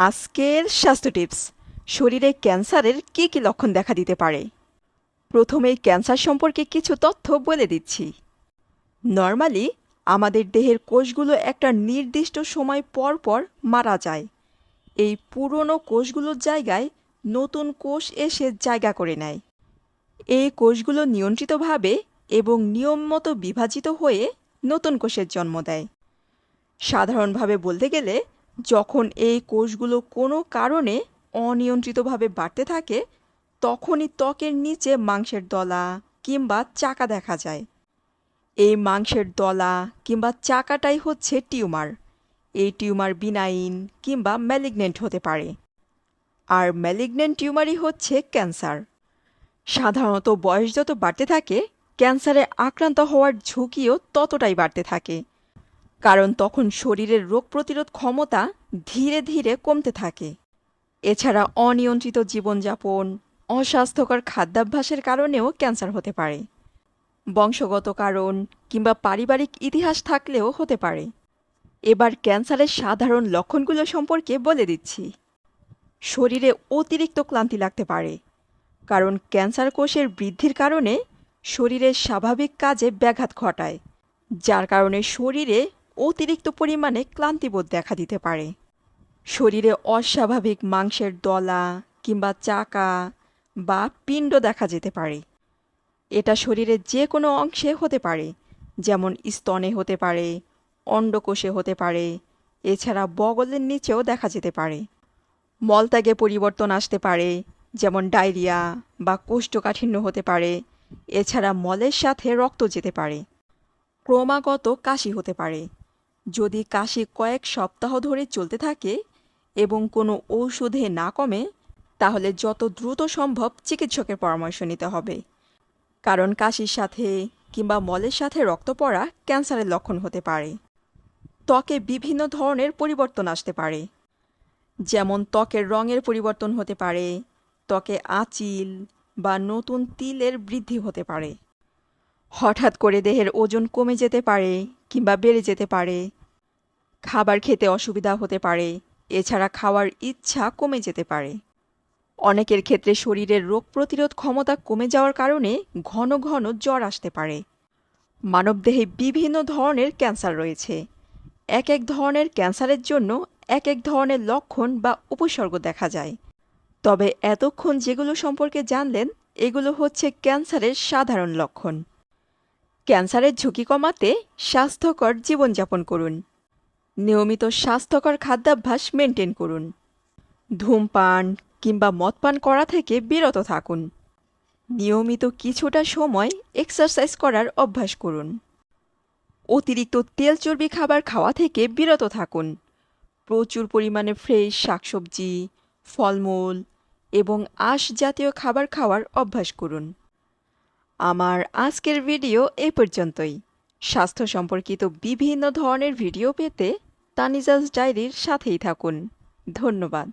আজকের স্বাস্থ্য টিপস। শরীরে ক্যান্সারের কী কী লক্ষণ দেখা দিতে পারে? প্রথমেই ক্যান্সার সম্পর্কে কিছু তথ্য বলে দিচ্ছি। নর্মালি আমাদের দেহের কোষগুলো একটা নির্দিষ্ট সময় পর পর মারা যায়। এই পুরনো কোষগুলোর জায়গায় নতুন কোষ এসে জায়গা করে নেয়। এই কোষগুলো নিয়ন্ত্রিতভাবে এবং নিয়ম মতো বিভাজিত হয়ে নতুন কোষের জন্ম দেয়। সাধারণভাবে বলতে গেলে যখন এই কোষগুলো কোনো কারণে অনিয়ন্ত্রিতভাবে বাড়তে থাকে, তখনই ত্বকের নিচে মাংসের দলা কিংবা চাকা দেখা যায়। এই মাংসের দলা কিংবা চাকাটাই হচ্ছে টিউমার। এই টিউমার বিনাইন কিংবা ম্যালিগনেন্ট হতে পারে। আর ম্যালিগনেন্ট টিউমারই হচ্ছে ক্যান্সার। সাধারণত বয়স যত বাড়তে থাকে, ক্যান্সারে আক্রান্ত হওয়ার ঝুঁকিও ততটাই বাড়তে থাকে। কারণ তখন শরীরের রোগ প্রতিরোধ ক্ষমতা ধীরে ধীরে কমতে থাকে। এছাড়া অনিয়ন্ত্রিত জীবনযাপন, অস্বাস্থ্যকর খাদ্যাভ্যাসের কারণেও ক্যান্সার হতে পারে। বংশগত কারণ কিংবা পারিবারিক ইতিহাস থাকলেও হতে পারে। এবার ক্যান্সারের সাধারণ লক্ষণগুলো সম্পর্কে বলে দিচ্ছি। শরীরে অতিরিক্ত ক্লান্তি লাগতে পারে, কারণ ক্যান্সার কোষের বৃদ্ধির কারণে শরীরের স্বাভাবিক কাজে ব্যাঘাত ঘটায়, যার কারণে শরীরে অতিরিক্ত পরিমাণে ক্লান্তিবোধ দেখা দিতে পারে। শরীরে অস্বাভাবিক মাংসের দলা কিংবা চাকা বা পিণ্ড দেখা যেতে পারে। এটা শরীরের যে কোনো অংশে হতে পারে, যেমন স্তনে হতে পারে, অন্ডকোষে হতে পারে, এছাড়া বগলের নিচেও দেখা যেতে পারে। মলত্যাগে পরিবর্তন আসতে পারে, যেমন ডায়রিয়া বা কোষ্ঠকাঠিন্য হতে পারে, এছাড়া মলের সাথে রক্ত যেতে পারে। ক্রমাগত কাশি হতে পারে যদি কাশি কয়েক সপ্তাহ ধরে চলতে থাকে এবং কোনো ঔষধে না কমে, তাহলে যত দ্রুত সম্ভব চিকিৎসকের পরামর্শ নিতে হবে। কারণ কাশির সাথে কিংবা মলের সাথে রক্ত পড়া ক্যান্সারের লক্ষণ হতে পারে। ত্বকে বিভিন্ন ধরনের পরিবর্তন আসতে পারে। যেমন ত্বকের রঙের পরিবর্তন হতে পারে, ত্বকে আঁচিল বা নতুন তিলের বৃদ্ধি হতে পারে। হঠাৎ করে দেহের ওজন কমে যেতে পারে কিংবা বেড়ে যেতে পারে খাবার খেতে অসুবিধা হতে পারে। এছাড়া খাওয়ার ইচ্ছা কমে যেতে পারে। অনেকের ক্ষেত্রে শরীরের রোগ প্রতিরোধ ক্ষমতা কমে যাওয়ার কারণে ঘন ঘন জ্বর আসতে পারে। মানবদেহে বিভিন্ন ধরনের ক্যান্সার রয়েছে। এক এক ধরনের ক্যান্সারের জন্য এক এক ধরনের লক্ষণ বা উপসর্গ দেখা যায়। তবে এতক্ষণ যেগুলো সম্পর্কে জানলেন, এগুলো হচ্ছে ক্যান্সারের সাধারণ লক্ষণ। ক্যান্সারের ঝুঁকি কমাতে স্বাস্থ্যকর জীবনযাপন করুন। নিয়মিত স্বাস্থ্যকর খাদ্যাভ্যাস মেনটেন করুন। ধূমপান কিংবা মদপান করা থেকে বিরত থাকুন। নিয়মিত কিছুটা সময় এক্সারসাইজ করার অভ্যাস করুন। অতিরিক্ত তেল চর্বি খাবার খাওয়া থেকে বিরত থাকুন। প্রচুর পরিমাণে ফ্রেশ শাকসবজি, ফলমূল এবং আঁশ জাতীয় খাবার খাওয়ার অভ্যাস করুন। আমার আজকের ভিডিও এ পর্যন্তই। স্বাস্থ্য সম্পর্কিত বিভিন্ন ধরনের ভিডিও পেতে তানিজাজ ডায়েরির সাথেই থাকুন। ধন্যবাদ।